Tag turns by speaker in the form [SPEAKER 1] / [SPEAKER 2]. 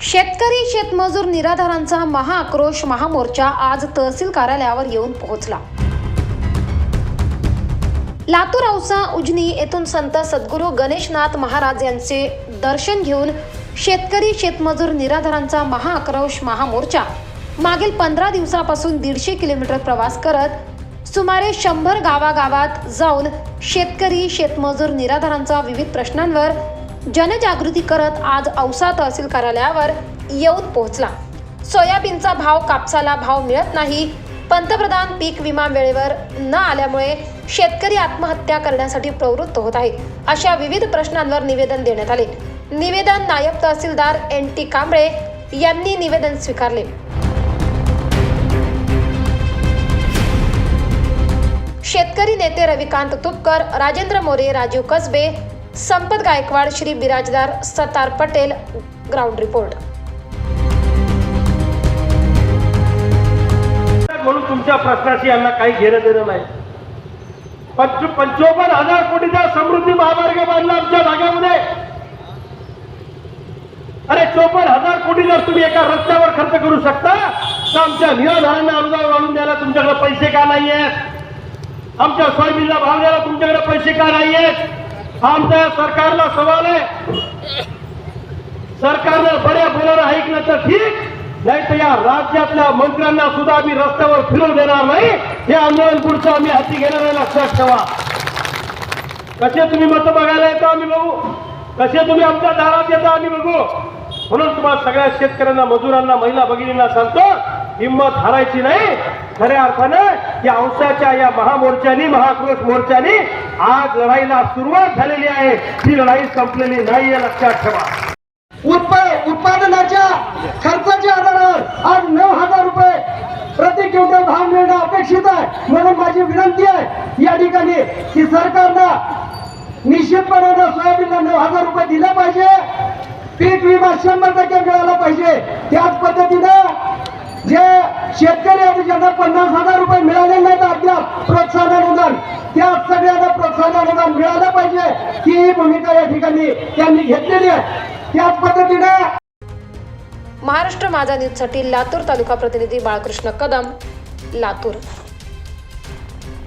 [SPEAKER 1] शेतकरी शेतमजूर निराधारांचा महाआक्रोश महामोर्चा आज तहसील कार्यालयावर येऊन पोहोचला. लातूर औसा उजनी येथून संत सद्गुरू गणेशनाथ महाराज यांचे दर्शन घेऊन शेतकरी शेतमजूर निराधारांचा महाआक्रोश महामोर्चा मागील पंधरा दिवसापासून दीडशे किलोमीटर प्रवास करत सुमारे शंभर गावागावात जाऊन शेतकरी शेतमजूर निराधारांचा विविध प्रश्नांवर जनजागृती करत आज औसा तहसील कार्यालयावर येऊन पोहोचला. सोयाबीनचा भाव कापसाला भाव मिळत नाही. पंतप्रधान पीक विमा वेळेवर न आल्यामुळे शेतकरी आत्महत्या करण्यासाठी प्रवृत्त होत आहे अशा विविध प्रश्नांवर निवेदन देण्यात आले. निवेदन नायब तहसीलदार एन टी कांबळे यांनी निवेदन स्वीकारले. शेतकरी नेते रविकांत तुपकर राजेंद्र मोरे राजीव कसबे संपत गायकवाड श्री बिराजदार सतार पटेल ग्राउंड रिपोर्ट.
[SPEAKER 2] म्हणून तुमच्या प्रश्नाशी यांना काही घेणं देणं नाही. पंच पंचोपन्न हजार कोटीचा समृद्धी महामार्ग बांधला आमच्या भागामध्ये अरे चोपन्न हजार कोटी जर तुम्ही एका रस्त्यावर खर्च करू शकता तर आमच्या निराधारांना अनुदान वाढून द्यायला तुमच्याकडे पैसे का नाही आहेत आमच्या सोयाबीनला भाव द्यायला तुमच्याकडे पैसे का नाही आहेत आमच्या सरकारला सवाल आहे. सरकारनं बड्या बोलायला ऐकलं तर ठीक नाही तर या राज्यातल्या मंत्र्यांना सुद्धा आम्ही रस्त्यावर फिरून देणार नाही. हे आंदोलन पुढचं आम्ही हाती घेणार आहे लक्षात ठेवा. कसे तुम्ही मत बघायला येतो आम्ही बघू? कसे तुम्ही आमच्या दारात येता आम्ही बघू? म्हणून तुम्हाला सगळ्या शेतकऱ्यांना मजुरांना महिला भगिनींना सांगतो हिंमत हारायची नाही. खऱ्या अर्थानं या अंशाच्या या महामोर्चानी महाक्रोश मोर्चानी आज लढाईला सुरुवात झालेली आहे. ही लढाई संपलेली नाहीये लक्षात ठेवा.
[SPEAKER 3] उत्पादनाच्या खर्चाच्या आधारावर आज नऊ हजार रुपये प्रति क्विंटल भाव मिळणं अपेक्षित आहे. म्हणून माझी विनंती आहे या ठिकाणी की सरकारनं निश्चितपणानं सोयाबीनला नऊ हजार रुपये दिले पाहिजे. पीक विमा शंभर टक्के मिळाला पाहिजे. त्याच पद्धतीनं जे शेतकरी आणि ज्यांना पन्नास हजार रुपये मिळाले नाहीत अद्याप प्रोत्साहन अनुदान. त्या सगळ्यांना प्रोत्साहन अनुदान मिळालं पाहिजे ही भूमिका या ठिकाणी त्यांनी घेतलेली आहे. त्याच पद्धतीने
[SPEAKER 1] महाराष्ट्र माझा न्यूजसाठी लातूर तालुका प्रतिनिधी बाळकृष्ण कदम लातूर.